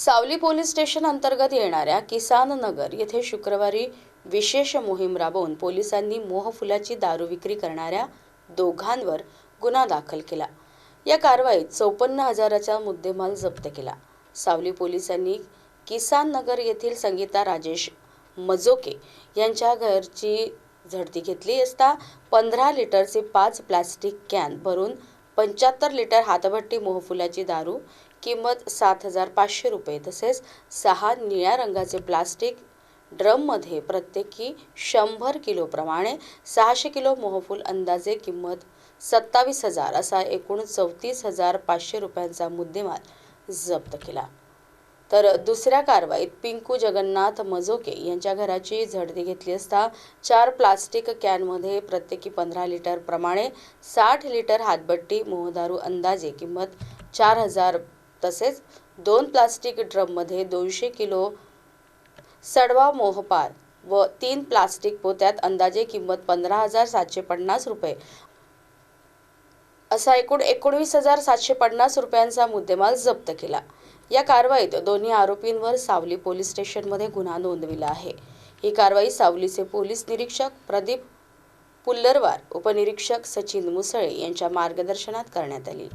सावली police station अंतर्गत येणाऱ्या किसान नगर येथे शुक्रवारी विशेष मोहीम राबवून पोलिसांनी मोहफुलाची दारू विक्री करणाऱ्या दोघांवर गुन्हा दाखल केला. या कारवाईत चौपन्न हजाराचा मुद्देमाल जप्त केला. सावली पोलिसांनी किसान नगर येथील संगीता राजेश मजोके यांच्या घरची झडती घेतली असता पंधरा लिटरचे पाच प्लॅस्टिक कॅन भरून पंच्याहत्तर लिटर हातभट्टी मोहफुलाची दारू किंमत सात हजार पाचशे रुपये. तसेच सहा निळ्या रंगाचे प्लास्टिक ड्रममध्ये प्रत्येकी शंभर किलोप्रमाणे सहाशे किलो मोहफूल अंदाजे किंमत सत्तावीस हजार असा एकूण चौतीस हजार पाचशे रुपयांचा मुद्देमाल जप्त केला. तर दुसऱ्या कारवाईत पिंकू जगन्नाथ मजोके यांच्या घराची झडती घेतली असता चार प्लास्टिक कॅनमध्ये प्रत्येकी पंधरा लिटर प्रमाणे साठ लिटर हातबट्टी मोहदारू अंदाजे किंमत चार हजार तसेच दोन प्लास्टिक ड्रममध्ये दोनशे किलो सडवा मोहपार व तीन प्लास्टिक पोत्यात अंदाजे किंमत पंधरा हजार सातशे पन्नास रुपये. असा एकूण एकोणवीस हजार सातशे पन्नास रुपयांचा मुद्देमाल जप्त केला. या कारवाईत दोन्ही आरोपींवर सावली पोलीस स्टेशनमध्ये गुन्हा नोंदविला आहे. ही कारवाई सावलीचे पोलीस निरीक्षक प्रदीप पुल्लरवार उपनिरीक्षक सचिन मुसळे यांच्या मार्गदर्शनात करण्यात आली.